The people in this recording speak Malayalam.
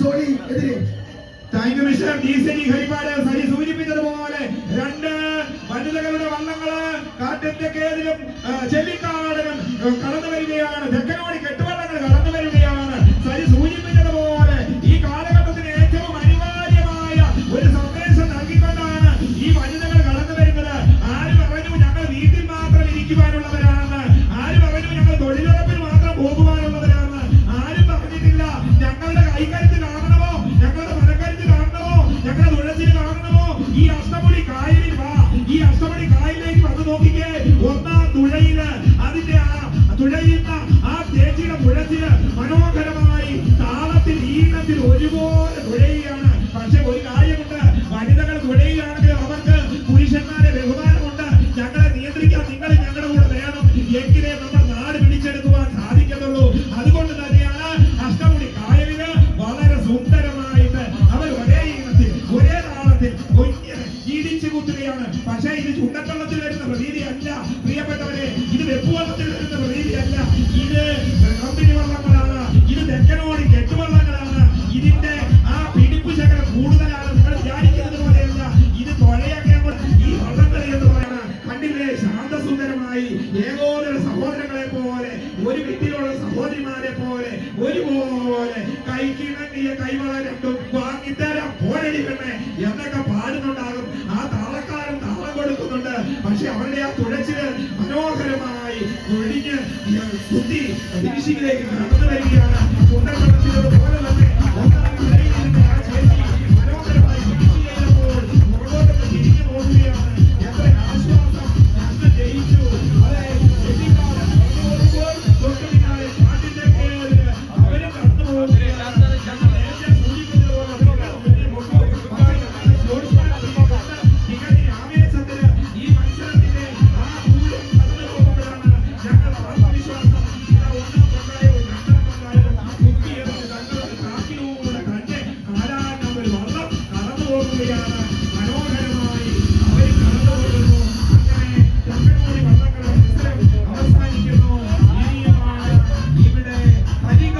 ജോലി എതിരെ. You mister D C D Haripad സരി സൂചിപ്പിച്ചതുപോലെ രണ്ട് വനിതകളുടെ വള്ളങ്ങൾ കാറ്റത്തെ കേതിലും ചെല്ലിക്കാടിലും കടന്നു വരികയാണ്. തെക്കനോടി കെട്ടുവള്ളങ്ങൾ കടന്നു വരികയാണ്. സരി സൂചിപ്പിച്ചതുപോലെ ഈ കാലഘട്ടത്തിന് ഏറ്റവും അനിവാര്യമായ ഒരു സന്ദേശം നൽകിക്കൊണ്ടാണ് ഈ വനിതകൾ കടന്നു വരുന്നത്. ആര് പറഞ്ഞു ഞങ്ങൾ വീട്ടിൽ മാത്രം ഇരിക്കുവാനുള്ളവരാണ്. തുഴച്ചിൽ മനോഹരമായി താളത്തിൽ ഈണത്തിൽ ഒരുപോലെ തുഴയുകയാണ്. പക്ഷെ ഒരു കാര്യമുണ്ട് വനിതകൾ തുഴയുകയാണെങ്കിൽ അവർക്ക് പുരുഷന്മാരെ ബഹുമാനമുണ്ട്. ഞങ്ങളെ നിയന്ത്രിക്കാൻ നിങ്ങൾ ഞങ്ങളുടെ കൂടെ വേണം. എങ്കിലേ നമ്മൾ നാട് പിടിച്ചെടുക്കുവാൻ സാധിക്കത്തുള്ളൂ. അതുകൊണ്ട് തന്നെയാണ് അഷ്ടമുടി കായലിന് വളരെ സുന്ദരമായിട്ട് അവർ ഒരേ ഈണത്തിൽ ഒരേ താളത്തിൽ ഇടിച്ചു കുത്തുകയാണ്. പക്ഷേ ഇത് ചുണ്ടക്കള്ളത്തിൽ വരുന്ന പ്രതീതിയല്ല. പ്രിയപ്പെട്ടവരെ ഇത് വെപ്പുവള്ളത്തിൽ വരുന്ന പ്രതീതിയല്ല. ഇത് ഏകോദര സഹോദരങ്ങളെ പോലെ ഒരു വീട്ടിലുള്ള സഹോദരിമാരെ പോലെ ഒരുപോലെ കൈക്കിണങ്ങിയ കൈവള രണ്ടും വാങ്ങിത്തരാം പോരടി എന്നൊക്കെ പാടുന്നുണ്ടാകും. ആ താളക്കാരൻ താളം കൊടുക്കുന്നുണ്ട്. പക്ഷെ അവരുടെ ആ തുഴച്ചിൽ മനോഹരമായി ഒഴിഞ്ഞ് കുത്തി ഫിനിഷിംഗിലേക്ക് നടന്നു വരികയാണ്. 扉は